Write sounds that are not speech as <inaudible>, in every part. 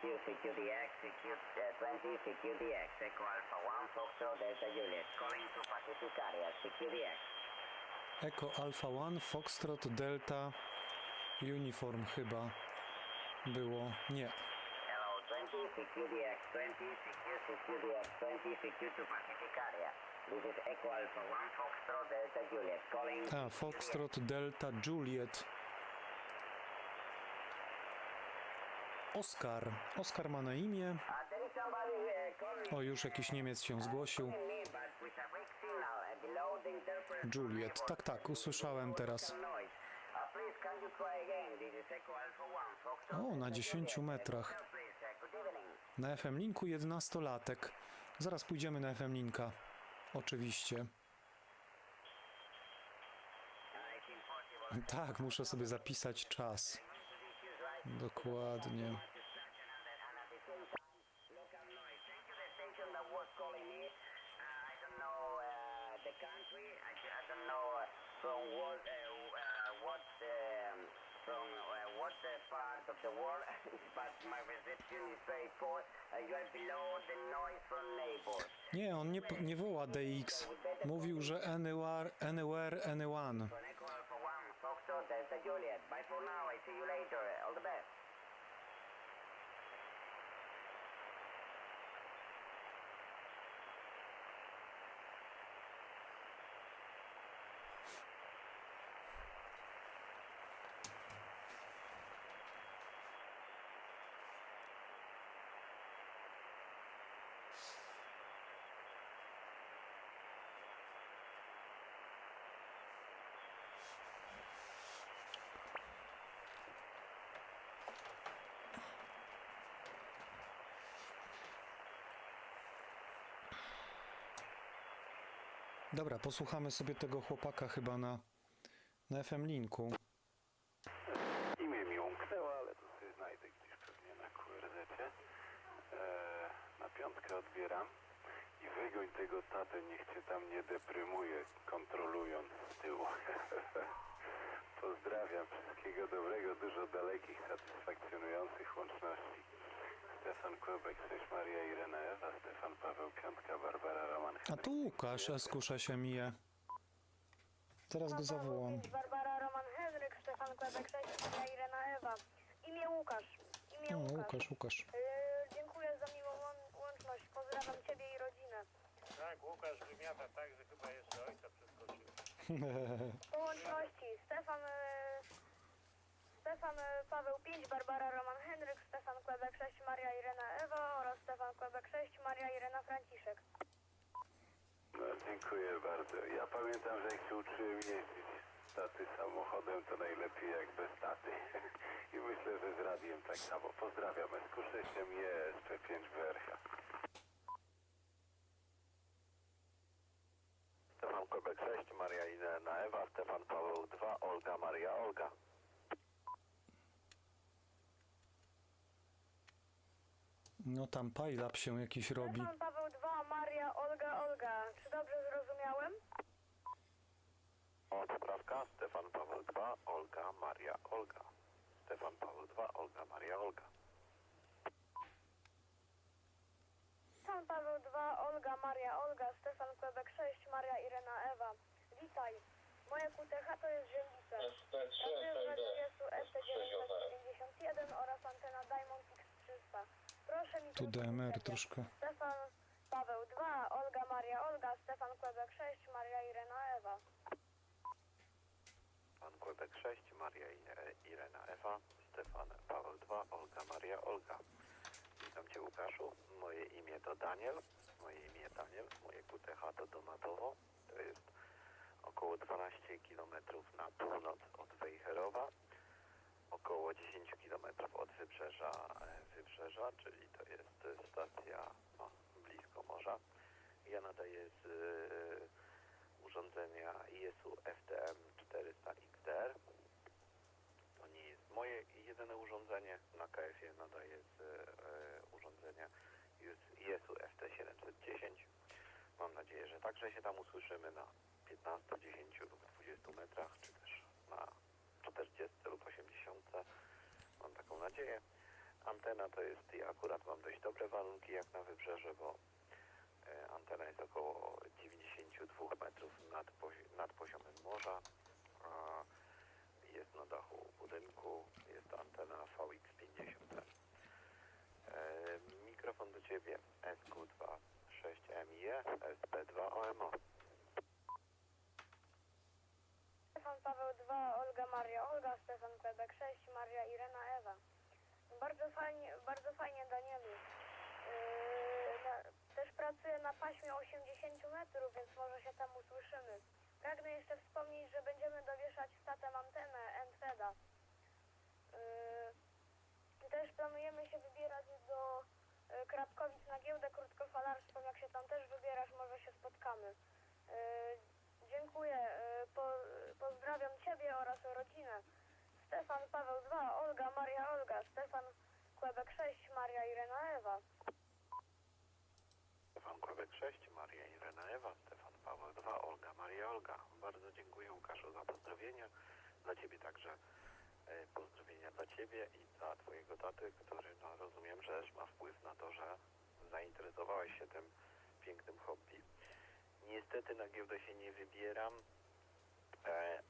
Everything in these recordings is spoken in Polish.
secure, secure the X, secure uh, 20, secure the X, Echo Alpha 1, Foxtrot, Delta Juliet, calling to Pacific area, secure the X. Echo Alpha 1, Foxtrot, Delta, Uniform chyba było. Nie. Hello 20, secure the X, 20, secure, secure the X, 20, secure to Pacific area. This is Echo Alpha 1, Foxtrot, Delta Juliet, calling... A, Foxtrot, Delta, Juliet. Oskar. Oskar ma na imię. O, już jakiś Niemiec się zgłosił. Juliet. Tak, tak, usłyszałem teraz. noise. Please, can you try again? This is Echo Alpha 1, Foxtrot, O, na Delta 10 Juliet. metrach. Na FM Linku 11-latek. Zaraz pójdziemy na FM Linka. Oczywiście. Tak, muszę sobie zapisać czas. Dokładnie. Nie, on nie, nie woła DX. Mówił, że anywhere, anywhere, anyone. Delta Juliet. Bye for now. I see you later. All the best. Dobra, posłuchamy sobie tego chłopaka chyba na, na FM Linku. Imię mi umknęło, ale to sobie znajdę gdzieś pewnie na QRZ-cie. Eee, na piątkę odbieram i wygoń tego tatę, niech cię tam nie deprymuje, kontrolując z tyłu. <laughs> Pozdrawiam, wszystkiego dobrego, dużo dalekich, satysfakcjonujących łączności. Stefan Maria Irena Ewa, Stefan Paweł Piątka, Barbara Roman. A tu Łukasz, Eskusza się mije. Teraz go zawołam. Barbara, Roman Henryk, Stefan Kłebek, 6, Maria Irena Ewa. Imię Łukasz. Imię O, Łukasz. Łukasz, Łukasz. Yy, dziękuję za miłą łą- łączność. Pozdrawiam Ciebie i rodzinę. Tak, Łukasz wymiata tak, że chyba jeszcze ojca przeskoczył. Po łączności Stefan, yy, Stefan yy, Paweł 5, Barbara Roman Henryk, Stefan Kłebek 6, Maria Irena Ewa oraz Stefan Kłebek 6, Maria Irena Franciszek. No, dziękuję bardzo. Ja pamiętam, że jak się uczyłem jeździć z taty samochodem, to najlepiej jak bez taty. <laughs> I myślę, że z radiem tak samo. Pozdrawiam. SQ6 jest P5WRH. Stefan Kobek 6, Maria Inna Ewa, Stefan Paweł 2, Olga Maria Olga. No tam pajlap się jakiś robi. Stefan Paweł 2, Maria Olga Olga. Czy dobrze zrozumiałem? O, poprawka. Stefan Paweł 2, Olga Maria Olga. Stefan Paweł 2, Olga Maria Olga. Stefan Paweł 2, Olga, Maria, Olga, Stefan Kłebek 6, Maria, Irena, Ewa. Witaj. Moje QTH to jest Ziemnice. Radio z ST951 oraz antena Diamond X300. Proszę mi Tu DMR troszkę. Stefan Paweł 2, Olga, Maria, Olga, Stefan Kłebek 6, Maria, Irena, Ewa. Pan Kłebek 6, Maria Ine- Irena Ewa, Stefan Paweł 2, Olga Maria Olga. Witam Cię Łukaszu, moje imię to Daniel, moje imię Daniel, moje QTH to Domatowo, to jest około 12 km na północ od Wejherowa, około 10 km od wybrzeża, e, wybrzeża, czyli to jest e, stacja no, blisko morza. Ja nadaję z e, urządzenia ISU FTM 400 XDR. To nie jest moje jedyne urządzenie. Na KF-ie nadaję z e, urządzenia ISU FT710. Mam nadzieję, że także się tam usłyszymy na 15, 10 lub 20 metrach, czy też na 40 lub 80. Mam taką nadzieję. Antena to jest, ja akurat mam dość dobre warunki jak na wybrzeże, bo e, antena jest około 92 metrów nad, pozi- nad poziomem morza. Jest na dachu budynku, jest antena VX50. E, mikrofon do Ciebie SQ2 6MIE SP2 OMO. Stefan Paweł 2, Olga Maria Olga, Stefan Quebec 6, Maria Irena Ewa. Bardzo fajnie, bardzo fajnie Danielu. Yy, na, też pracuję na paśmie 80 metrów, więc może się tam usłyszymy. Pragnę jeszcze wspomnieć, że będziemy dowieszać statem antenę NFEDA. Yy, też planujemy się wybierać do yy, Krapkowic na giełdę krótkofalarstwą. Jak się tam też wybierasz, może się spotkamy. Yy, dziękuję. Yy, po, pozdrawiam Ciebie oraz rodzinę. Stefan Paweł 2, Olga Maria Olga, Stefan Quebec 6, Maria Irena Ewa. Stefan Kłebek 6, Maria Irena Ewa, Stefan Paweł 2, Olga Maria Olga. Bardzo dziękuję Łukaszu za pozdrowienia. Dla Ciebie także e, pozdrowienia dla Ciebie i dla Twojego taty, który no, rozumiem, że też ma wpływ na to, że zainteresowałeś się tym pięknym hobby. Niestety na giełdę się nie wybieram,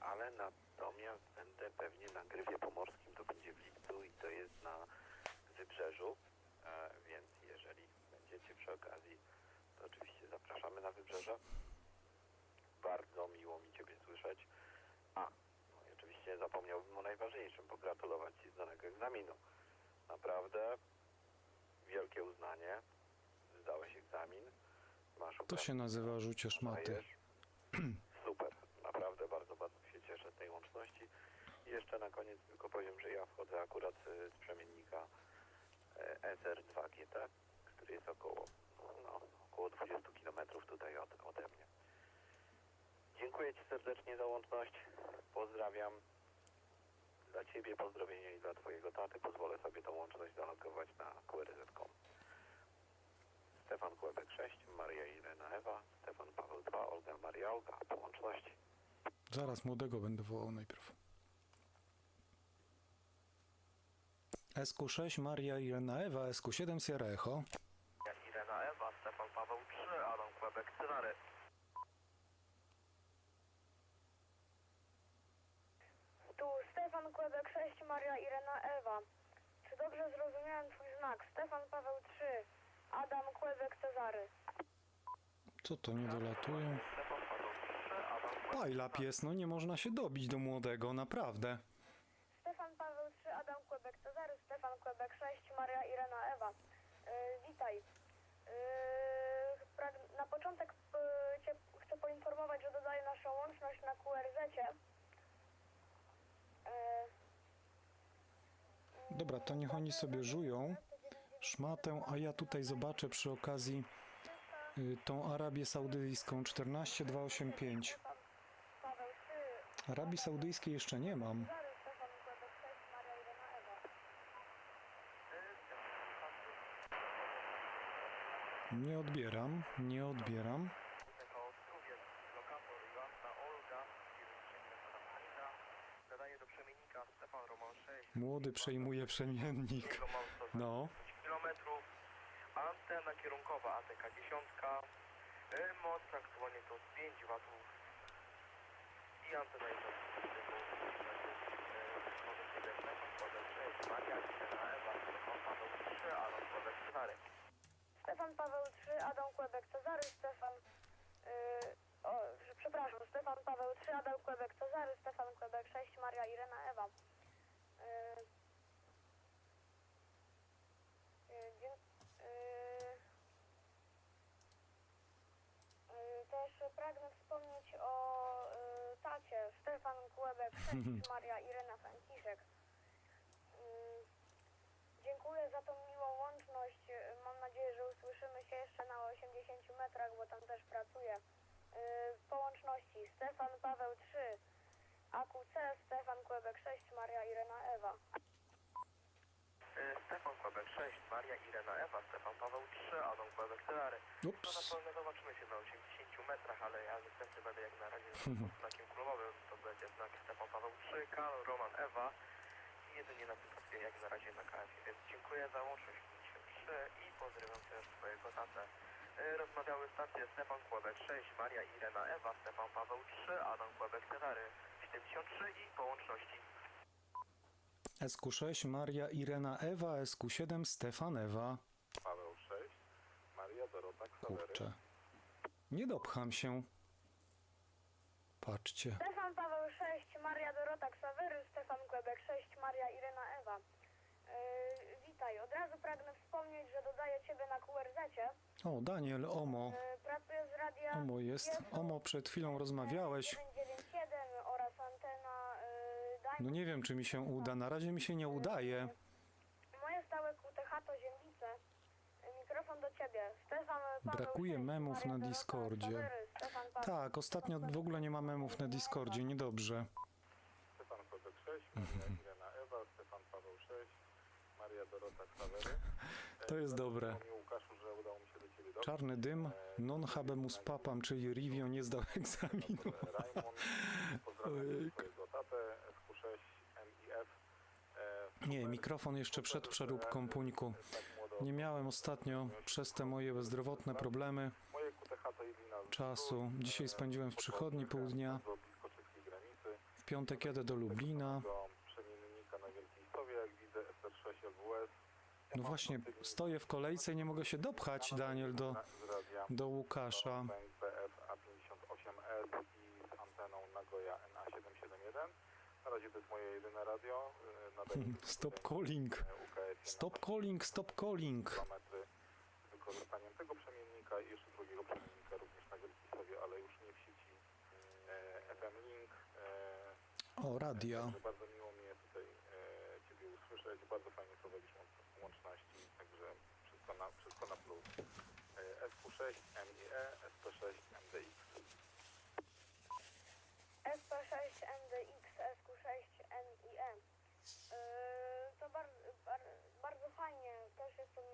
ale natomiast będę pewnie na Grywie Pomorskim, to będzie w lipcu i to jest na Wybrzeżu, e, więc jeżeli będziecie przy okazji, to oczywiście zapraszamy na Wybrzeże. Bardzo miło mi Ciebie słyszeć. A, no i oczywiście zapomniałbym o najważniejszym, pogratulować Ci zdanego egzaminu. Naprawdę wielkie uznanie. Zdałeś egzamin. Masz To się nazywa rzucie szmaty. Dajesz. <clears throat> Super, naprawdę bardzo, bardzo się cieszę z tej łączności. I jeszcze na koniec tylko powiem, że ja wchodzę akurat y, z przemiennika e, SR2GT, który jest około, no, około 20 km tutaj od, ode mnie. Dziękuję Ci serdecznie za łączność. Pozdrawiam. Dla Ciebie pozdrowienia i dla Twojego taty. Pozwolę sobie tą łączność zalogować na QRZ.com. Stefan Kłebek 6, Maria Irena Ewa, Stefan Paweł 2, Olga Maria Olga. Po łączności. Zaraz młodego będę wołał najpierw. SQ6 Maria Irena Ewa, SQ7 Sierra Echo. Irena Ewa, Stefan Paweł 3, Adam Kłebek Cyrary. Tu Stefan Quebec 6, Maria Irena Ewa. Czy dobrze zrozumiałem Twój znak? Stefan Paweł 3, Adam Quebec Cezary. Co to nie dolatują? Stefan Paweł 3, Adam Kłebek Pajlap jest, no nie można się dobić do młodego, naprawdę. Stefan Paweł 3, Adam Quebec Cezary, Quebec 6, Maria Irena Ewa. Yy, witaj. Prag- na początek Cię chcę poinformować, że dodaję naszą łączność na QRZ-cie. Yy, Dobra, to niech oni sobie żują szmatę, a ja tutaj zobaczę przy okazji y, tą Arabię Saudyjską 14285. Stefan Paweł 3, Arabii Saudyjskiej jeszcze nie mam. Cezary, Stefan Quebec 6, Maria Irena Ewa. Nie odbieram, nie odbieram. Echo Struwiec, lokator Joanna Olga, Anina, nadaje do przemiennika Stefan Roman 6. Młody przejmuje przemiennik. Roman 110 No, antena kierunkowa ATK 10, y, moc aktualnie to 5 W i antena jest od 6, Maria Irena Ewa, Stefan Paweł 3, Alan Kłebek Cezary. Stefan Paweł 3, Adam Kłebek Cezary, Stefan... Yy, o, przepraszam, Stefan Paweł 3, Adam Kłebek Cezary, Stefan Kłebek 6, Maria Irena Ewa. Yy, yy, też pragnę wspomnieć o yy, tacie, Stefan Kłebek 6, <laughs> Maria Irena Franciszek. Yy, Dziękuję za tą miłą łączność. Mam nadzieję, że usłyszymy się jeszcze na 80 metrach, bo tam też pracuję. Yy, Po łączności Stefan Paweł 3, AQC, Stefan Kłebek 6, Maria Irena Ewa. Y, Stefan Kłebek 6, Maria Irena Ewa, Stefan Paweł 3, Adam Kłebek Cezary. No na ups. pewno zobaczymy się na 80 metrach, ale ja niestety będę jak na razie <laughs> pod znakiem królowym. To będzie znak Stefan Paweł 3, Karol, Roman, Ewa jedynie na występie jak na razie na KF. Więc dziękuję za łączność 53 i pozdrawiam też swojego tatę. E, Rozmawiały stacje Stefan Kłebek 6, Maria Irena Ewa, Stefan Paweł 3, Adam Kłebek Cezary 73 i po łączności SQ6 Maria Irena Ewa, SQ7 Stefan Ewa. Paweł 6, Maria Dorota Ksawery. Kurczę. Nie dopcham się. Patrzcie. Stefan Paweł 6, Maria Dorota Ksawery, Stefan Kłebek 6, Maria Irena Ewa. Witaj, od razu pragnę wspomnieć, że dodaję Ciebie na QRZ-cie. O, Daniel, Omo. Yy, pracuję z radia... Omo jest. Omo, przed chwilą rozmawiałeś. 191 oraz antena Daj- No nie wiem, czy mi się uda. Na razie mi się nie udaje. Moje stałe QTH to Ziemnice. Mikrofon do Ciebie. Stefan Paweł Brakuje 6, memów Maria na Dorota Discordzie. Ksawery, Stefan Paweł. Tak, ostatnio w ogóle nie ma memów na Discordzie. Niedobrze. Stefan Kłebek 6, Maria Irena Ewa, Stefan Paweł 6, Maria Dorota Ksawery. E, To jest dobre. Czarny dym, non habemus papam, czyli Rivio nie zdał <laughs> egzaminu. Rajmon, pozdrawiam Ojejku. swojego tatę, SQ6, MIF. Nie, mikrofon jeszcze przed przeróbką, Puńku. Nie miałem ostatnio przez te moje zdrowotne problemy czasu. Dzisiaj spędziłem w przychodni pół dnia. W piątek jadę do Lublina. Do przemiennika na Wielkiej Sowie, jak widzę, SR6 LWS. Ja No właśnie, stoję w kolejce i nie mogę się dopchać, Daniel, do, do Łukasza. BF A58S i z anteną Nagoya NA771. Na razie to jest moje jedyne radio. y, nadaję tylko Stop calling. y, Stop calling, stop calling. z wykorzystaniem tego przemiennika i jeszcze drugiego przemiennika również na ale już nie w sieci e, FM Link. E, O, radia. Także bardzo miło mnie tutaj e, Ciebie usłyszeć. Bardzo fajnie prowadzisz łączności, także wszystko na, wszystko na plus. E, SQ6, MIE, SP6, MDX. SP6 MDX, SQ6 NIE. Yy, to bar, bar, bardzo fajnie. Też jestem,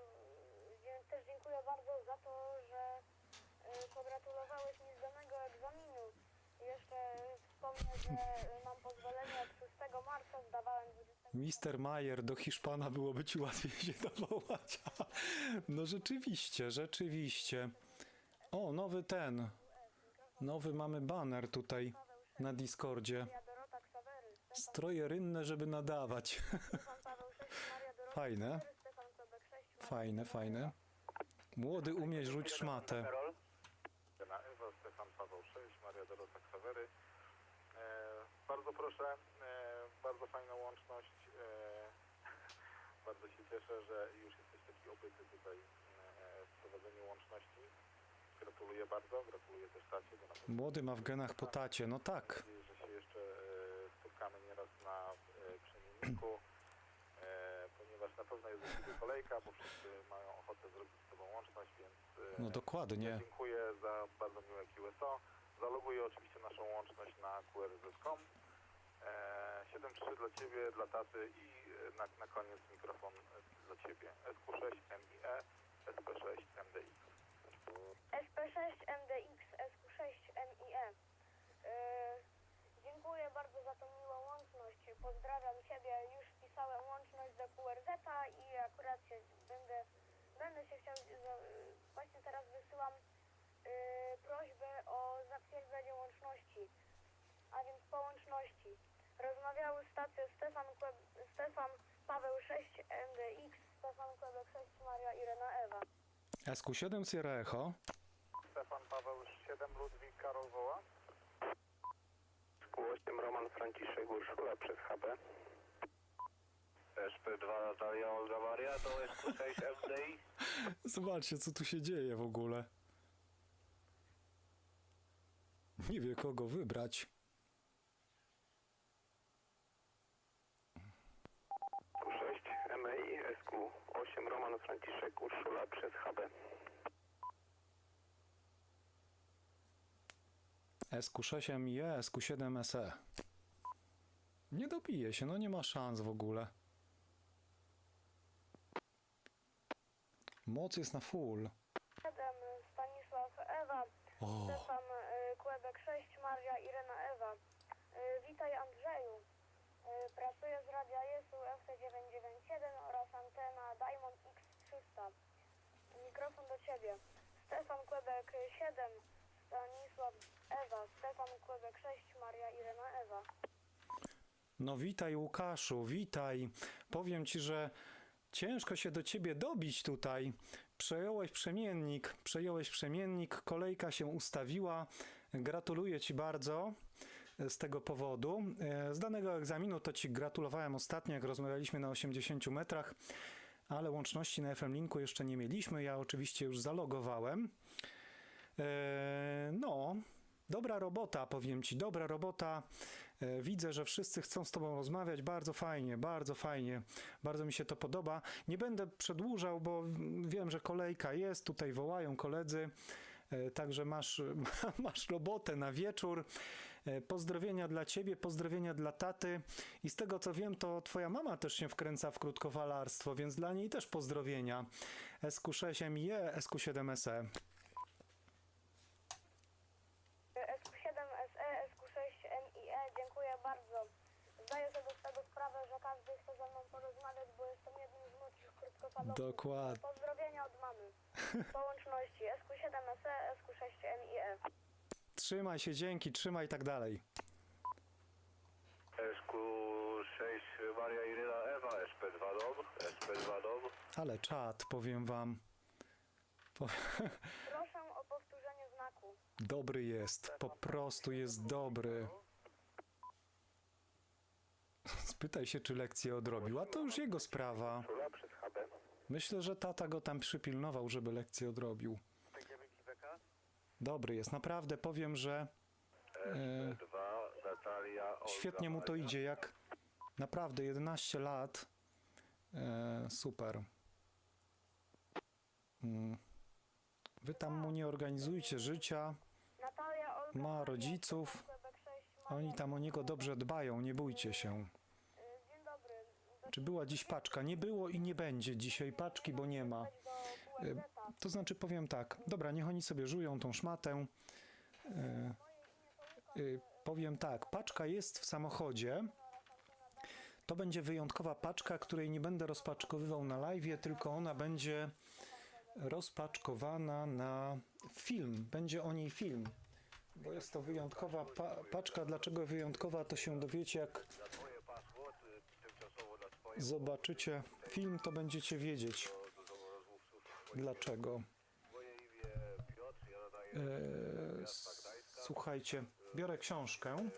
dzie- też dziękuję bardzo za to, że yy, pogratulowałeś mi zdanego egzaminu. Jeszcze wspomnę, że mam pozwolenie od 6 marca, zdawałem 20. Mister Majer, do Hiszpana byłoby ci łatwiej się dowołać. <laughs> No rzeczywiście, rzeczywiście. O, nowy ten. Nowy mamy banner tutaj na Discordzie. Stroje rynne, żeby nadawać. Stefan Paweł 6, Maria Dorota Fajne. Ksawery, Stefan Kłebek 6, Maria Fajne, fajne. Młody umie rzuć szmatę. Stefan Paweł 6, Maria Dorota Ksawery. E, bardzo proszę, e, bardzo fajna łączność. E, <laughs> bardzo się cieszę, że już jesteś taki obyty tutaj e, w prowadzeniu łączności. Gratuluję bardzo, gratuluję też tacie, Młody ma w genach po tacie. No tak. Mam nadzieję, że się jeszcze e, spotkamy nieraz na przemienniku, ponieważ na pewno jest do kolejka, bo wszyscy mają ochotę zrobić z tobą łączność, więc No dokładnie. dziękuję za bardzo miłe QSO. Zaloguję oczywiście naszą łączność na qrz.com. E, 7.3 dla ciebie, dla taty i e, na, na koniec mikrofon e, dla ciebie. SQ6 MIE, SP6 MDX. SP6 MDX, SQ6 MIE. Yy, dziękuję bardzo za tą miłą łączność. Pozdrawiam Ciebie. Już wpisałem łączność do QRZ i akurat się będę, będę się chciał, właśnie teraz wysyłam yy, prośbę o zatwierdzenie łączności, a więc po łączności. Rozmawiały stacje Stefan, Kłeb, Stefan Paweł 6 MDX, Stefan Kłebek 6 Maria Irena Ewa. SQ7 Sierra Echo. Stefan Paweł 7 Ludwik Karol Woła. Q8 Roman Franciszek Urszula przez HB. SP2 Natalia Olga Maria do SQ6 MDI. Zobaczcie, co tu się dzieje w ogóle. Nie wie, kogo wybrać. Q6 MI SQ8 Roman Franciszek Urszula przez HB. SQ6 MIE, SQ7 SE. Nie dobije się, no nie ma szans w ogóle. Moc jest na full. 7 Stanisław Ewa, O, Stefan y, Kłebek 6 Maria Irena Ewa. Y, witaj Andrzeju. Y, pracuję z Radia Jesu 991 oraz antena Diamond X300. Mikrofon do Ciebie. Stefan Kłebek 7, Stanisław Ewa, Stefan Kłebek 6, Maria Irena Ewa. No witaj Łukaszu, witaj. Powiem ci, że ciężko się do ciebie dobić tutaj. Przejąłeś przemiennik, przejąłeś przemiennik, kolejka się ustawiła. Gratuluję ci bardzo z tego powodu. E, Z danego egzaminu to ci gratulowałem ostatnio, jak rozmawialiśmy na 80 metrach, ale łączności na FM Linku jeszcze nie mieliśmy. Ja oczywiście już zalogowałem. E, No, dobra robota, powiem ci, dobra robota. E, Widzę, że wszyscy chcą z Tobą rozmawiać. Bardzo fajnie, bardzo fajnie. Bardzo mi się to podoba. Nie będę przedłużał, bo wiem, że kolejka jest. Tutaj wołają koledzy. Także masz, <laughs> masz robotę na wieczór. E, Pozdrowienia dla Ciebie, pozdrowienia dla taty. I z tego co wiem, to Twoja mama też się wkręca w krótkowalarstwo, więc dla niej też pozdrowienia. SQ6MIE, SQ7SE. SQ7SE, SQ6NIE, dziękuję bardzo. Zdaję sobie z tego sprawę, że każdy chce ze mną porozmawiać, bo jestem jednym z młodszych krótkofalowców. Dokładnie. Pozdrowienia od mamy. <laughs> Po łączności SQ7SE, SQ6NIE. Trzymaj się, dzięki, trzymaj i tak dalej. SQ6 Maria Irena Ewa, SP2 dom, SP2 dom. Ale czad, powiem wam. Po, Proszę o powtórzenie znaku. dobry jest, po prostu jest dobry. Spytaj się, czy lekcję odrobił, a to już jego sprawa. Myślę, że tata go tam przypilnował, żeby lekcję odrobił. Dobry jest, naprawdę powiem, że SP2 Natalia Olga świetnie mu to idzie, jak naprawdę 11 lat. E, super. Mm. Wy tam mu nie organizujcie życia. Ma rodziców. Stefan Kłebek 6, Maria Oni tam o niego dobrze dbają, nie bójcie się. Dzień dobry. Czy była dziś paczka? Nie było i nie będzie dzisiaj paczki, bo nie ma. To znaczy powiem tak, dobra, niech oni sobie żują tą szmatę. Y, y, powiem tak, paczka jest w samochodzie. To będzie wyjątkowa paczka, której nie będę rozpaczkowywał na live, tylko ona będzie rozpaczkowana na film. Będzie o niej film. Bo jest to wyjątkowa pa paczka. Dlaczego wyjątkowa, to się dowiecie, jak zobaczycie film, to będziecie wiedzieć. Dlaczego. S- słuchajcie, biorę książkę.